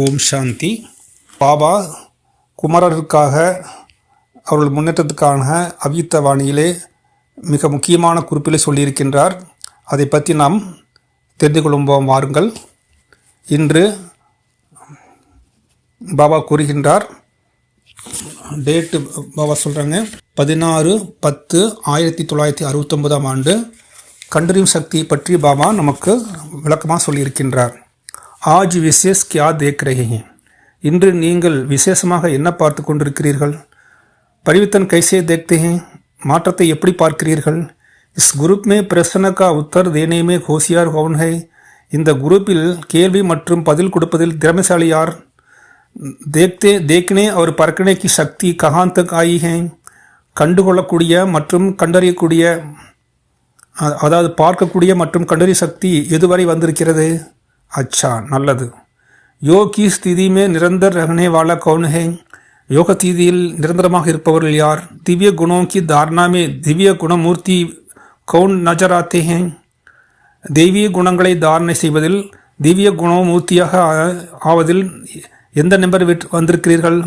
ஓம் சாந்தி. பாபா குமரருக்காக அவர்கள் முன்னேற்றத்துக்கான அவ்யுத்த வாணியிலே மிக முக்கியமான குறிப்பிலே சொல்லியிருக்கின்றார். அதை பற்றி நாம் தெரிந்து கொள்ளும்போம் வாருங்கள். இன்று பாபா கூறுகின்றார். டேட்டு பாபா சொல்கிறாங்க பதினாறு பத்து ஆயிரத்தி தொள்ளாயிரத்தி அறுபத்தொன்பதாம் ஆண்டு கண்டறியும் சக்தி பற்றி பாபா நமக்கு விளக்கமாக சொல்லியிருக்கின்றார். ஆஜ் விசேஷ் கியா தேக் ரஹே ஹேன் இன்று நீங்கள் விசேஷமாக என்ன பார்த்து கொண்டிருக்கிறீர்கள் परिवर्तन कैसे देखते हैं மாற்றத்தை எப்படி பார்க்கிறீர்கள் இஸ் குரூப் மே பிரச்சனை கா உத்தர் தேனே மே ஹோசியார் கவுன் ஹை இந்த குரூப்பில் கேள்வி மற்றும் பதில் கொடுப்பதில் திறமைசாலி யார் தேக்தே தேக்னே அவர் பறக்கனே கி சக்தி கஹான் தக் ஆயி ஹை கண்டுகொள்ளக்கூடிய மற்றும் கண்டறியக்கூடிய அ- அதாவது பார்க்கக்கூடிய மற்றும் கண்டறிய சக்தி எதுவரை வந்திருக்கிறது அச்சா நல்லது யோக் கி ஸ்திதி மே நிரந்தர் ரகனே வாலா கவுன் ஹை யோக தீதியில் நிரந்தரமாக இருப்பவர்கள் யார் திவ்ய குணோं की धारणा में திவ்ய குணமூர்த்தி கவுன் நஜர் ஆத்தே हैं தெய்வீக குணங்களை தாரணை செய்வதில் திவ்ய குணமூர்த்தியாக ஆ- ஆவதில் எந்த நம்பர் விட்டு வந்திருக்கிறீர்கள்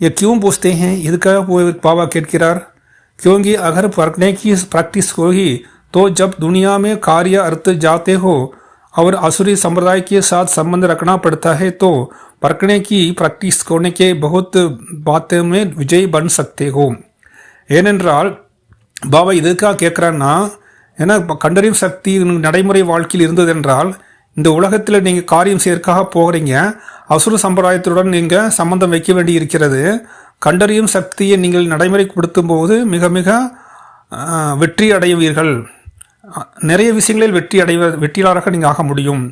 ये क्यों पूछते हैं இதுக்காக போய் பாபா கேட்கிறார் क्योंकि अगर पढ़ने की प्रैक्टिस होगी तो जब दुनिया में कार्य अर्थ जाते हो और असुरी संप्रदाय के साथ संबंध रखना पड़ता है तो पढ़ने की प्रैक्टिस होने के बहुत बातों में विजय बन सकते हो ஏனென்றால் பாபா எதுக்காக கேட்குறான்னா ஏன்னா இப்ப கண்டறியும் சக்தி நடைமுறை வாழ்க்கையில் இருந்ததென்றால் இந்த உலகத்தில் நீங்கள் காரியம் செய்யறதுக்காக போகிறீங்க அசுர சம்பிரதாயத்துடன் நீங்கள் சம்பந்தம் வைக்க வேண்டி இருக்கிறது கண்டறியும் சக்தியை நீங்கள் நடைமுறைப்படுத்தும் போது மிக மிக ஆஹ், வெற்றி அடைவீர்கள் அஹ், நிறைய விஷயங்களில் வெற்றி அடைவ வெற்றியாளராக நீங்கள் ஆக முடியும்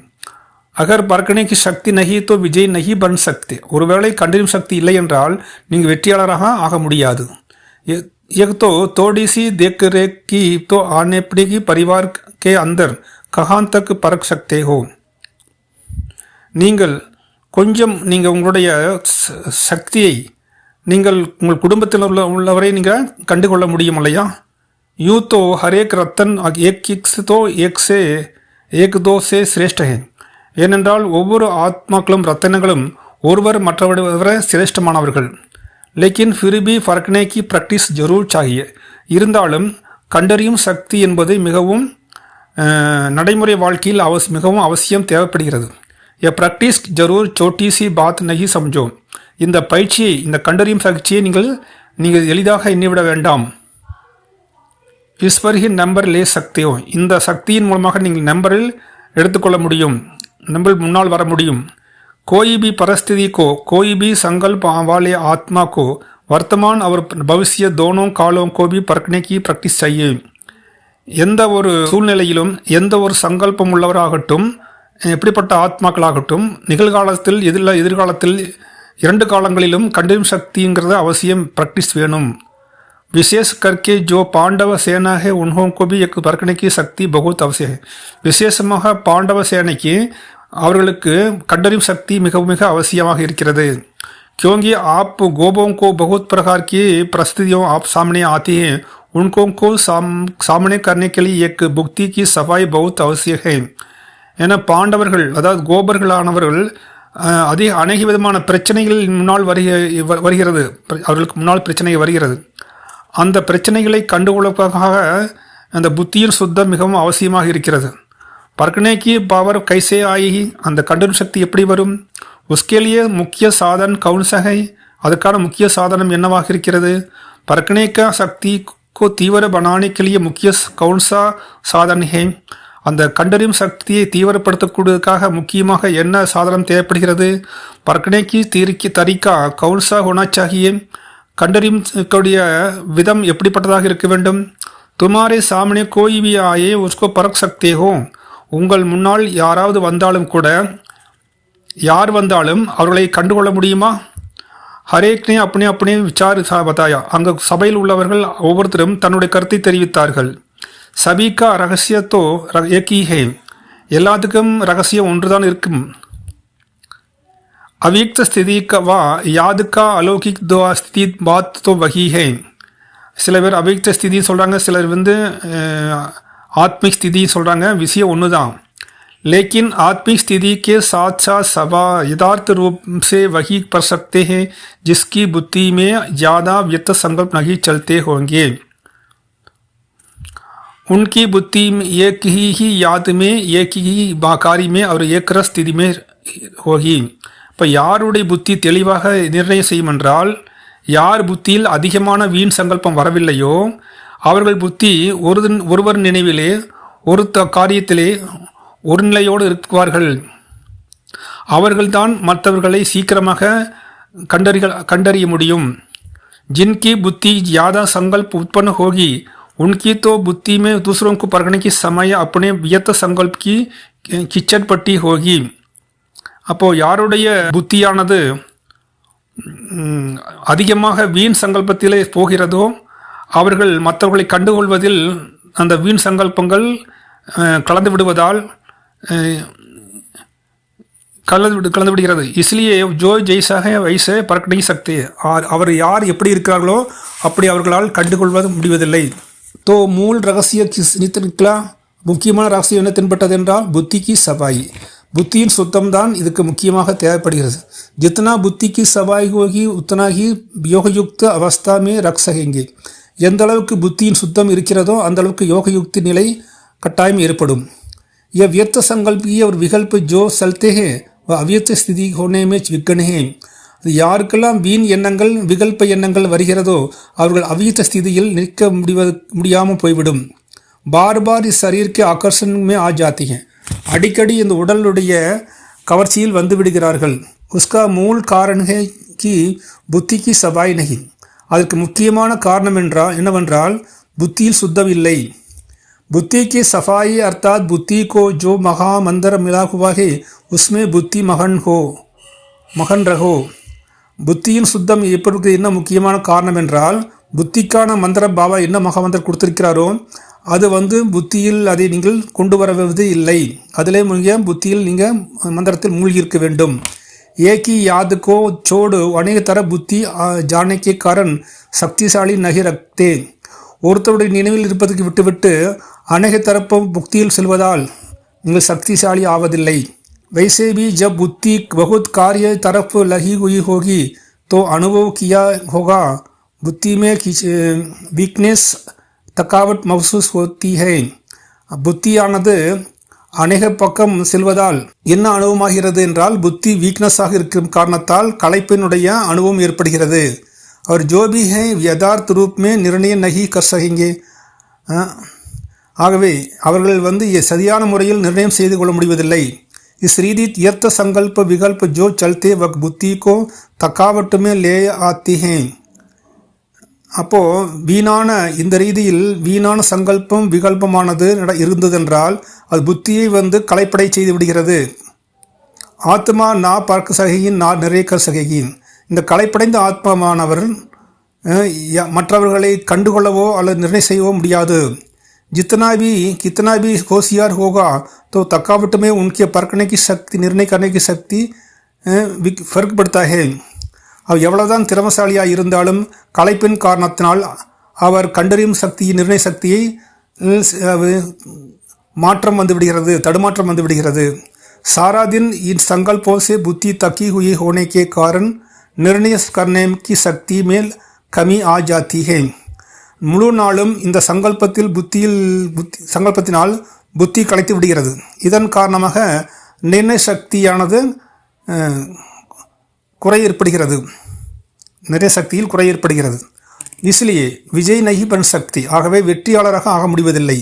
அகர் பறக்கணே கி சக்தி நகி தோ விஜய் நகி பன் சக்தி ஒருவேளை கண்டறியும் சக்தி இல்லை என்றால் நீங்கள் வெற்றியாளராக ஆக முடியாது ये- एक तो थोड़ी सी देख रेख की तो आने पड़ेगी परिवार के अंदर कहाँ तक परख सकते हो நீங்கள் கொஞ்சம் நீங்கள் உங்களுடைய ச- சக்தியை நீங்கள் உங்கள் குடும்பத்தில் உள்ள உள்ளவரை நீங்கள் கண்டுகொள்ள முடியும் இல்லையா யூ तो हर एक रतन एक एक से तो एक से एक दो से श्रेष्ठ है ஏனென்றால் ஒவ்வொரு ஆத்மாக்களும் ரத்தனங்களும் ஒருவர் மற்றவரை விட சிரேஷ்டமானவர்கள் லேக்கின் ஃபிரிபி ஃபர்க்னே கி ப்ராக்டிஸ் ஜரூர் சாகிய இருந்தாலும் கண்டறியும் சக்தி என்பது மிகவும் அஹ், நடைமுறை வாழ்க்கையில் அவஸ் மிகவும் அவசியம் தேவைப்படுகிறது எ ப்ராக்டிஸ் ஜரூர் சோட்டி சி பாத் நகி சம்ஜோ இந்த பயிற்சியை இந்த கண்டறியும் சக்தியை நீங்கள் நீங்கள் எளிதாக எண்ணிவிட வேண்டாம் ஈஸ்வர் ஹி நம்பர் லே சக்தியோ இந்த சக்தியின் மூலமாக நீங்கள் நம்பரில் எடுத்துக்கொள்ள முடியும் நம்பர் முன்னால் வர முடியும் कोई भी परिस्थिति को कोई भी संकल्प वाले आत्मा को वर्तमान और भविष्य दोनों कालों को भी परखने की प्रैक्टिस चाहिए எந்த ஒரு சூழ்நிலையிலும் எந்த ஒரு சங்கல்பம் உள்ளவராகட்டும் எப்படிப்பட்ட ஆத்மாக்களாகட்டும் நிகழ்காலத்தில் எதில் எதிர்காலத்தில் இரண்டு காலங்களிலும் கண்டறியும் சக்திங்கிறது அவசியம் ப்ராக்டிஸ் வேணும் विशेष करके जो पांडव सेना है उन्हों को भी एक परखने की शक्ति बहुत அவசியம் है விசேஷமாக பாண்டவ சேனைக்கு அவர்களுக்கு கண்டறியும் சக்தி மிக மிக அவசியமாக இருக்கிறது क्योंकि आप गोबों को बहुत प्रकार की परिस्थितियों आप सामने आती हैं उनको को साम, सामने करने के लिए एक भुक्ति की सफाई बहुत आवश्यक है என பாண்டவர்கள் அதாவது கோபர்களானவர்கள் அஹ், அதிக அநேக விதமான பிரச்சனைகள் முன்னால் வருக வ- வருகிறது அவர்களுக்கு முன்னால் பிரச்சனை வருகிறது அந்த பிரச்சனைகளை கண்டுகொள்வதற்காக அந்த புத்தியின் சுத்தம் மிகவும் அவசியமாக இருக்கிறது. பர்கனேக்கி பவர் கைசே ஆயி அந்த கண்டனம் சக்தி எப்படி வரும்? உஸ்கேலிய முக்கிய சாதன் கவுன் சகை அதுக்கான முக்கிய சாதனம் என்னவாக இருக்கிறது? பர்கனேக்கா சக்தி கோ தீவிர பனானிக்கிளிய முக்கிய கவுன்சா சாதன் ஹே. அந்த கண்டறியும் சக்தியை தீவிரப்படுத்தக்கூடியதுக்காக முக்கியமாக என்ன சாதனம் தேவைப்படுகிறது? பர்கனேக்கி தீரிக்கு தரிக்கா கவுன்சா குணாச்சாகியே. கண்டறியும் கூடிய விதம் எப்படிப்பட்டதாக இருக்க வேண்டும்? துமாரே சாமனே கோய் ஆயே உஸ்கோ பரக் சக்தேகோ உங்கள் முன்னால் யாராவது வந்தாலும் கூட யார் வந்தாலும் அவர்களை கண்டுகொள்ள முடியுமா? ஹரேக்னே அப்பனே அப்பனே விசார் சா- பதாயா அங்கு சபையில் உள்ளவர்கள் ஒவ்வொருத்தரும் தன்னுடைய கருத்தை தெரிவித்தார்கள். சபிகா ரகசியத்தோ ர- ஏகி ஹே எல்லாத்துக்கும் ரகசியம் ஒன்றுதான் இருக்கும். अव्यक्त स्थिति का वा याद का अलौकिक दो स्थिति बात तो वही है சில பேர் அவ்யக்த ஸ்திதி சொல்கிறாங்க சிலர் வந்து அஹ், ஆத்மிக் ஸ்திதி சொல்கிறாங்க விஷயம் ஒன்று தான் लेकिन आत्मिक स्थिति के साथ साथ सभा यथार्थ रूप से वही कर सकते हैं जिसकी बुद्धि में ज़्यादा व्यक्त संकल्प नहीं चलते होंगे उनकी बुद्धि में एक ही, ही याद में एक ही बाकारी में और एक रस स्थिति में होगी இப்போ யாருடைய புத்தி தெளிவாக நிர்ணயம் செய்யும் என்றால் யார் புத்தியில் அதிகமான வீண் சங்கல்பம் வரவில்லையோ அவர்கள் புத்தி ஒரு ஒருவர் நினைவிலே ஒரு த காரியத்திலே ஒரு நிலையோடு இருக்குவார்கள் அவர்கள்தான் மற்றவர்களை சீக்கிரமாக கண்டறிக கண்டறிய முடியும் जिनकी बुद्धि ज़्यादा संकल्प उत्पन्न होगी उनकी तो बुद्धि में दूसरों को परखने की समय अपने व्यत संकल्प की किचट पट्टी होगी அப்போ யாருடைய புத்தியானது அதிகமாக வீண் சங்கல்பத்திலே போகிறதோ அவர்கள் மற்றவர்களை கண்டுகொள்வதில் அந்த வீண் சங்கல்பங்கள் கலந்து விடுவதால் கலந்து விடு கலந்து விடுகிறது இஸ்லியே ஜோ ஜெய்சாக வைச பறக்கணி சக்தி. ஆர் அவர் யார் எப்படி இருக்கிறார்களோ அப்படி அவர்களால் கண்டுகொள்வது முடிவதில்லை. தோ மூல் ரகசிய நித்திருக்கலாம் முக்கியமான ரகசியம் என்ன தென்பட்டது என்றால் புத்திக்கு சபாய் புத்தியின் சுத்தம்தான் இதுக்கு முக்கியமாக தேவைப்படுகிறது ஜித்தனா புத்திக்கு சபாய் ஹோகி உத்தனா ஹி யோகயுக்த அவஸ்தா மே ரக் சகேங்கே எந்த அளவுக்கு புத்தியின் சுத்தம் இருக்கிறதோ அந்த அளவுக்கு யோகயுக்தி நிலை கட்டாயம் ஏற்படும் यह व्यर्थ संकल्पीय और विकल्प जो चलते हैं वह अव्यर्थ स्थिति होने में विघ्न है அது யாருக்கெல்லாம் வீண் எண்ணங்கள் விகல்ப எண்ணங்கள் வருகிறதோ அவர்கள் அவ்வியத்த ஸ்திதியில் நிற்க முடிவது முடியாமல் போய்விடும் பார் பார் இஸ் சரீருக்கு ஆகர்ஷணமே ஆ ஜாத்தி हैं அடிக்கடி இந்த உடலுடைய கவர்ச்சியில் வந்து விடுகிறார்கள் உஸ்கா மூல் காரண है कि புத்தி की சபாய் नहीं அதற்கு முக்கியமான காரணம் என்றால் என்னவென்றால் புத்தியில் சுத்தம் இல்லை बुद्धि की सफाई अर्थात बुद्धि को जो महामंदिर मिला हुआ है उसमें बुद्धि மகன் ஹோ மகன் ரகோ புத்தியின் சுத்தம் எப்படி என்ன முக்கியமான காரணம் என்றால் புத்திக்கான மந்திர பாபா என்ன மகாமந்திரம் கொடுத்திருக்கிறாரோ அது வந்து புத்தியில் அதை நீங்கள் கொண்டு வரவது இல்லை அதிலே மூழ்கிய புத்தியில் நீங்கள் மந்திரத்தில் மூழ்கி இருக்க வேண்டும் एक ही याद को छोड़ अनेक तरह புத்தி आ, जाने के कारण சக்திசாலி நகி ரக்தே ஒருத்தருடைய நினைவில் இருப்பதற்கு விட்டுவிட்டு அநேக தரப்பு முக்தியில் செல்வதால் நீங்கள் சக்திசாலி ஆவதில்லை वैसे भी जब बुद्धि बहुत कार्य तरफ लगी हुई होगी तो अनुभव किया होगा बुद्धि में वीकनेस थकावट महसूस होती है புத்தியானது அநேக பக்கம் செல்வதால் என்ன அனுபவமாகிறது என்றால் புத்தி வீக்னஸாக இருக்கும் காரணத்தால் களைப்பினுடைய அனுபவம் ஏற்படுகிறது और जो भी है यथार्थ रूप में निर्णय नहीं कर सकेंगे அஹ், ஆகவே அவர்கள் வந்து எ- சரியான முறையில் நிர்ணயம் செய்து கொள்ள முடிவதில்லை इस रीति यर्थ संकल्प विकल्प जो चलते वक्त बुद्धि को थकावट में ले आती हैं அப்போ வீணான இந்த ரீதியில் வீணான சங்கல்பம் விகல்பமானது நட- இருந்ததென்றால் அது புத்தியை வந்து களைப்படை செய்து விடுகிறது ஆத்மா நா பார்க்க சகையின் நா நிறைக்க சகையின் இந்த களைப்படைந்த ஆத்மாவானவர் அஹ், ய- மற்றவர்களை கண்டுகொள்ளவோ அல்லது நிர்ணயம் செய்யவோ முடியாது जितना भी कितना भी होशियार होगा तो थकावट में उनके परखने की शक्ति निर्णय करने की शक्ति अ, विक- फर्क पड़ता है அவர் எவ்வளவுதான் திறமசாலியாக இருந்தாலும் களைப்பின் காரணத்தினால் அவர் கண்டறியும் சக்தியை நிர்ணய சக்தியை அஹ், ஸ்- அஹ், மாற்றம் வந்து விடுகிறது தடுமாற்றம் வந்து விடுகிறது सारा दिन इन संकल्पों से बुद्धि तकी हुई होने के कारण निर्णय करने की शक्ति में कमी आ जाती है முழு நாளும் இந்த சங்கல்பத்தில் புத்தியில் புத்தி சங்கல்பத்தினால் புத்தி கலைத்து விடுகிறது இதன் காரணமாக நிர்ணய சக்தியானது அஹ், குறை ஏற்படுகிறது நிறைய சக்தியில் குறை ஏற்படுகிறது இஸ்லியே விஜய் நகி பன் சக்தி ஆகவே வெற்றியாளராக ஆக முடிவதில்லை.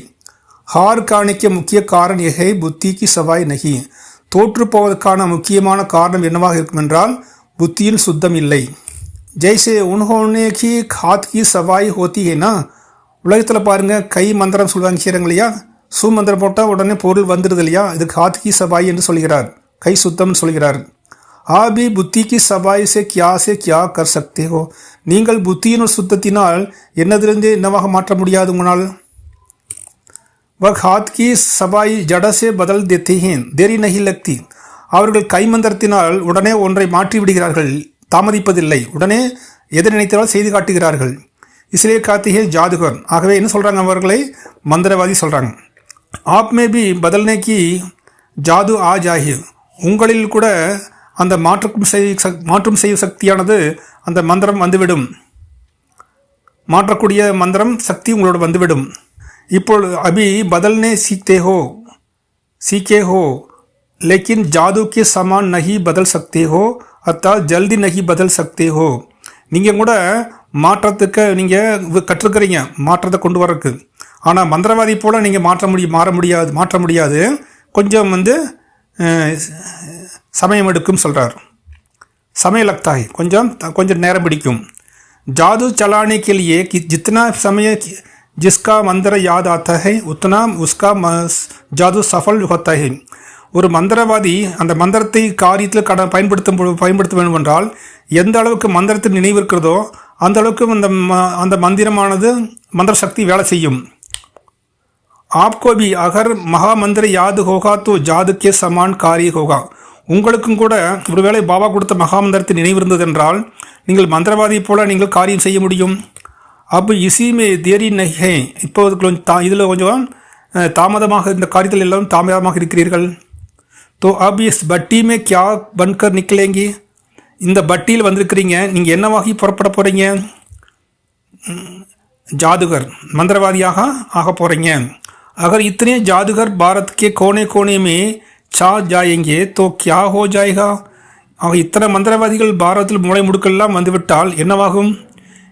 ஹார் காணிக்க முக்கிய காரணம் எகை புத்திக்கு சவாய் நகி. தோற்றுப்போவதற்கான முக்கியமான காரணம் என்னவாக இருக்கும் என்றால் புத்தியில் சுத்தம் இல்லை. ஜெய்சே உன்ஹோனே கி ஹாத் கி சவாய் ஹோத்திகேனா உலகத்தில் பாருங்க கை மந்திரம் சொல்லுவாங்க செய்கிறாங்க இல்லையா சூ மந்திரம் போட்டால் உடனே பொருள் வந்துடுது இல்லையா? இதுக்கு காத்கி சவாய் என்று சொல்கிறார். கை சுத்தம்னு சொல்கிறார். ஆபி புத்திக்கு சபாய் சே கியா சே கியா கர் சக்தே ஹோ நீங்கள் புத்தியின் சுத்தத்தினால் என்னதிலிருந்து என்னவாக மாற்ற முடியாது உங்களால் वह हाथ की सबाई जड़ से बदल देते हैं देरी नहीं लगती அவர்கள் கைமந்திரத்தினால் உடனே ஒன்றை மாற்றி விடுகிறார்கள் தாமதிப்பதில்லை உடனே எதை நினைத்தாலும் செய்து காட்டுகிறார்கள் இஸ்லே கார்த்திகே ஜாதுகர் ஆகவே என்ன சொல்கிறாங்க அவர்களை மந்திரவாதி சொல்கிறாங்க आप में भी बदलने की ஜாது ஆ ஜாஹி உங்களில் கூட அந்த மாற்றுக்கும் செய் மாற்றும் செய்யும் சக்தியானது அந்த மந்திரம் வந்துவிடும். மாற்றக்கூடிய மந்திரம் சக்தி உங்களோட வந்துவிடும். இப்போது அபி பதல்னே சீக்தே ஹோ சீக்கே ஹோ லேக்கின் ஜாதுக்கு சமான் நகி பதல் சக்தே ஹோ அத்தா ஜல்தி நகி பதல் சக்தே ஹோ. நீங்கள் கூட மாற்றத்துக்கு நீங்கள் கற்றுக்கிறீங்க மாற்றத்தை கொண்டு வர்றதுக்கு ஆனால் மந்திரவாதி போல் நீங்கள் மாற்ற முடியும் மாற முடியாது மாற்ற முடியாது. கொஞ்சம் வந்து சமயம் எடுக்கும் சொல்கிறார் समय लगता है கொஞ்சம் கொஞ்சம் நேரம் பிடிக்கும் जादू चलाने के लिए कि जितना समय जिसका मंत्र याद आता है उतना उसका म- जादू सफल होता है ஒரு மந்திரவாதி அந்த மந்திரத்தை காரியத்தில் கட பயன்படுத்தும் பொழு- பயன்படுத்த வேண்டும் என்றால் எந்த அளவுக்கு மந்திரத்தின் நினைவு இருக்கிறதோ அந்த அளவுக்கு அந்த ம- அந்த மந்திரமானது மந்திர சக்தி வேலை செய்யும் आपको भी अगर महामंत्र யாது ஹோகா तो जाद சமான் காரிய ஹோகா. உங்களுக்கும் கூட ஒருவேளை பாபா கொடுத்த மகாமந்திரத்தை நினைவு இருந்ததென்றால் நீங்கள் மந்திரவாதி போல நீங்கள் காரியம் செய்ய முடியும். அப்போ இசிமே தேரி நகை இப்போது கொஞ்சம் தா இதில் கொஞ்சம் தாமதமாக இந்த காரியத்தில் எல்லாம் தாமதமாக இருக்கிறீர்கள். தோ அப் இஸ் பட்டியுமே மே கியா பன்கர் நிக்கலேங்கி. இந்த பட்டியில் வந்திருக்கிறீங்க நீங்கள் என்னவாகி புறப்பட போகிறீங்க ஜாதுகர் மந்திரவாதியாக ஆக போகிறீங்க अगर इतने जादूगर भारत के कोने कोने में छा जाएंगे तो क्या हो जाएगा ஆக இத்தனை மந்திரவாதிகள் பாரதத்தில் மூளை முடுக்கெல்லாம் வந்துவிட்டால் என்னவாகும்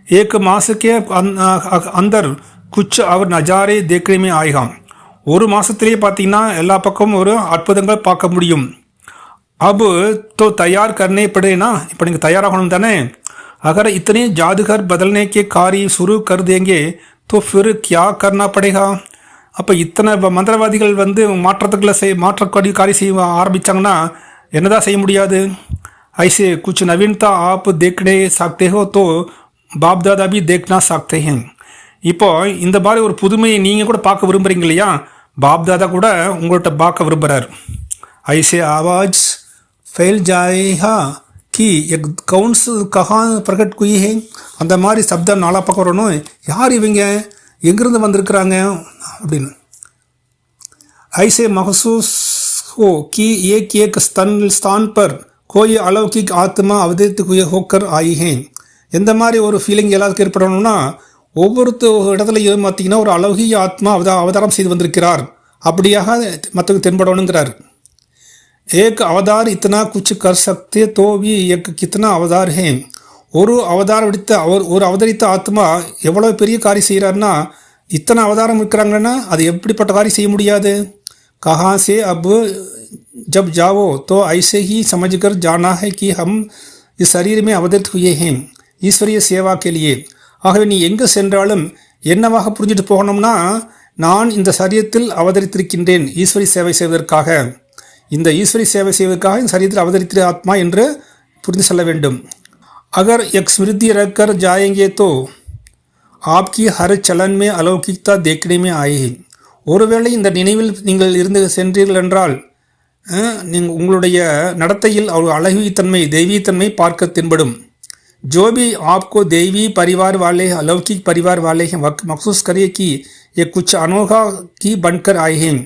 एक मास के अं- अ- अंदर कुछ और नज़ारे देखने में आएगा ஒரு மாதத்திலேயே பார்த்தீங்கன்னா எல்லா பக்கமும் ஒரு அற்புதங்கள் பார்க்க முடியும் अब तो तैयार करने पड़ेना இப்போ நீங்கள் தயாராகணும் தானே अगर इतने जादूगर बदलने के कार्य शुरू कर देंगे तो फिर क्या करना पड़ेगा அப்போ இத்தனை இப்போ மந்திரவாதிகள் வந்து மாற்றத்துக்குள்ள செய் மாற்றக்காடி காரியம் செய்ய ஆரம்பித்தாங்கன்னா என்னதான் செய்ய முடியாது? ஐசே குச் நவீன்தா ஆப் தேக்கடே சாக்தேகோ தோ பாப்தாதா பி தேக்னா சாக்தேகன் இப்போது இந்த மாதிரி ஒரு புதுமையை நீங்கள் கூட பார்க்க விரும்புகிறீங்க இல்லையா? பாப்தாதா கூட உங்கள்கிட்ட பார்க்க விரும்புகிறார் ஐசே ஆவாஜ் ஃபெயில் ஜாய்ஹா கி எக் கவுன்ஸ் கஹான் பிரகட் குயிஹே. அந்த மாதிரி சப்தம் நாலா பக்கம் வரணும். யார் இவங்க? எங்கேருந்து வந்திருக்கிறாங்க? அப்படின்னு. ஐசே மஹசூஸ் ஹோ கி ஏக் ஏக் ஸ்தன் ஸ்தான் பர் கோய் அலௌகிக் ஆத்மா அவதரித்துக்குரிய ஹோக்கர் ஆயிகேன். எந்த மாதிரி ஒரு ஃபீலிங் எல்லாருக்கும் ஏற்படணும்னா ஒவ்வொருத்த இடத்துலையும் பார்த்தீங்கன்னா ஒரு அலௌகிய ஆத்மா அவத அவதாரம் செய்து வந்திருக்கிறார். அப்படியாக மற்றவங்க தென்படணுங்கிறார். ஏக் அவதார் இத்தனா குச்சு கர் சக்தி தோவி ஏக் கித்தனா அவதார் ஹேன். ஒரு அவதாரம் எடுத்த அவர் ஒரு அவதரித்த ஆத்மா எவ்வளோ பெரிய காரியம் செய்கிறாருன்னா இத்தனை அவதாரம் இருக்கிறாங்கன்னா அது எப்படிப்பட்ட காரியம் செய்ய முடியாது? கஹாசே அபு ஜப் ஜாவோ தோ ஐசே he சமஜ்கர் ஜானா high Ki hmm is சரீரமே அவதரித்து ஹுயே ஈஸ்வரிய சேவா கேளியே. ஆகவே நீ எங்கு சென்றாலும் என்னவாக புரிஞ்சுட்டு போகணும்னா நான் இந்த சரீரத்தில் அவதரித்திருக்கின்றேன் ஈஸ்வரி சேவை செய்வதற்காக. இந்த ஈஸ்வரி சேவை செய்வதற்காக இந்த சரீரத்தில் அவதரித்திரு ஆத்மா என்று புரிந்து செல்ல வேண்டும். அகர் எக் ஸ்மிருதி ரக்கர் ஜாயங்கே தோ आपकी हर चलन में अलौकिकता देखने में आए ஒருவேளை இந்த நினைவில் நீங்கள் இருந்து சென்றீர்கள் என்றால் அஹ், நீங்க உங்களுடைய நடத்தையில் ஒரு அழகித்தன்மை தெய்வீத்தன்மை பார்க்க தென்படும் जो भी आपको देवी परिवार वाले अलौकिक परिवार वाले हैं वक- महसूस करिए कि ये कुछ अनोखा की बनकर आए हैं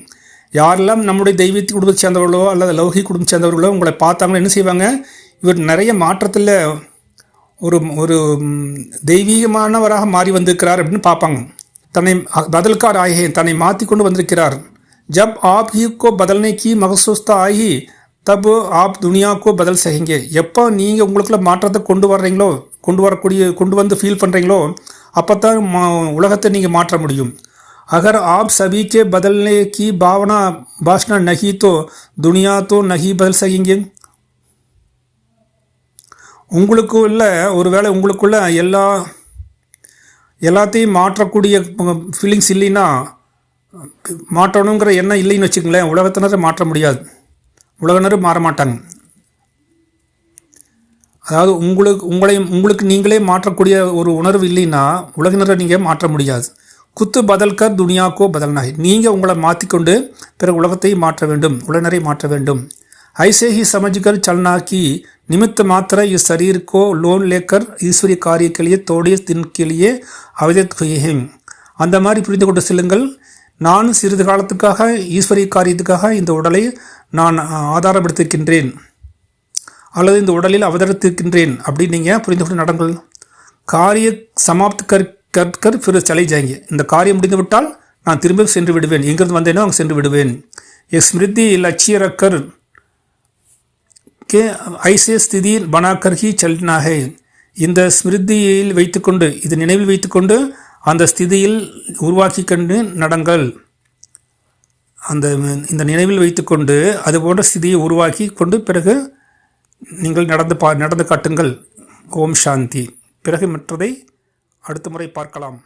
யாரெல்லாம் நம்முடைய தெய்வீ குடும்பத்தை சேர்ந்தவர்களோ அல்லது லௌகிக் குடும்பத்தை சேர்ந்தவர்களோ உங்களை பார்த்தாங்கன்னா என்ன செய்வாங்க இவர் நிறைய மாற்றத்தில் ஒரு ஒரு தெய்வீகமானவராக மாறி வந்திருக்கிறார் அப்படின்னு பார்ப்பாங்க. தன்னை பதல்கார் ஆகி தன்னை மாற்றி கொண்டு வந்திருக்கிறார். ஜப் ஆப் ஹீக்கோ கோ பதல்னே கி மகசூஸ்தா ஆகி தப் ஆப் துனியாக்கோ பதில் செய்யுங்க. எப்போ நீங்கள் உங்களுக்குள்ள மாற்றத்தை கொண்டு வர்றீங்களோ கொண்டு வரக்கூடிய கொண்டு வந்து ஃபீல் பண்ணுறீங்களோ அப்போ தான் மா உலகத்தை நீங்கள் மாற்ற முடியும். அகர் ஆப் சபிக்கே பதில்னே கி பாவனா பாஷ்னா நகி துனியாத்தோ துனியா நகி பதில் செய்யுங்க. உங்களுக்குள்ள ஒரு வேளை உங்களுக்குள்ள எல்லா எல்லாத்தையும் மாற்றக்கூடிய ஃபீலிங்ஸ் இல்லைன்னா மாற்றணுங்கிற எண்ணம் இல்லைன்னு வச்சுக்கங்களேன் உலகத்தினரை மாற்ற முடியாது. உலகினரும் மாற மாட்டாங்க. அதாவது உங்களுக்கு உங்களை உங்களுக்கு நீங்களே மாற்றக்கூடிய ஒரு உணர்வு இல்லைன்னா உலகினரை நீங்கள் மாற்ற முடியாது. குத்து பதல்கர் துனியாக்கோ பதல்னாய் நீங்கள் உங்களை மாற்றிக்கொண்டு பிறகு உலகத்தையும் மாற்ற வேண்டும் உலகினரை மாற்ற வேண்டும். ऐसे ही समझकर चलना कि निमित्त मात्र इस शरीर को लोन लेकर ईश्वरीय कार्य के लिए थोड़े दिन के लिए அவதரித் हुए हैं அந்த மாதிரி புரிந்து கொண்டு செல்லுங்கள் நான் சிறிது காலத்துக்காக ஈஸ்வரிய காரியத்துக்காக இந்த உடலை நான் ஆதாரம் எடுத்திருக்கின்றேன் அல்லது இந்த உடலில் அவதரித்திருக்கின்றேன் அப்படின்னு நீங்கள் புரிந்து கொண்டு நடங்கள் காரிய சமாப்த் கர் கற்கர் பிற சலை ஜாங்க இந்த காரியம் முடிந்து விட்டால் நான் திரும்ப சென்று விடுவேன் எங்கிருந்து வந்தேனோ அங்கே சென்று விடுவேன் எக் ஸ்மிருதி லட்சிய ரக்கர் கே ஐசே ஸ்திதியில் பனாகர்ஹி சல்னாகே இந்த ஸ்மிருதியில் வைத்துக்கொண்டு இது நினைவில் வைத்துக்கொண்டு அந்த ஸ்திதியில் உருவாக்கி கண்டு நடங்கள். அந்த இந்த நினைவில் வைத்துக்கொண்டு அது போன்ற ஸ்திதியை உருவாக்கி கொண்டு பிறகு நீங்கள் நடந்து பா நடந்து காட்டுங்கள். ஓம் சாந்தி. பிறகு மற்றதை அடுத்த முறை பார்க்கலாம்.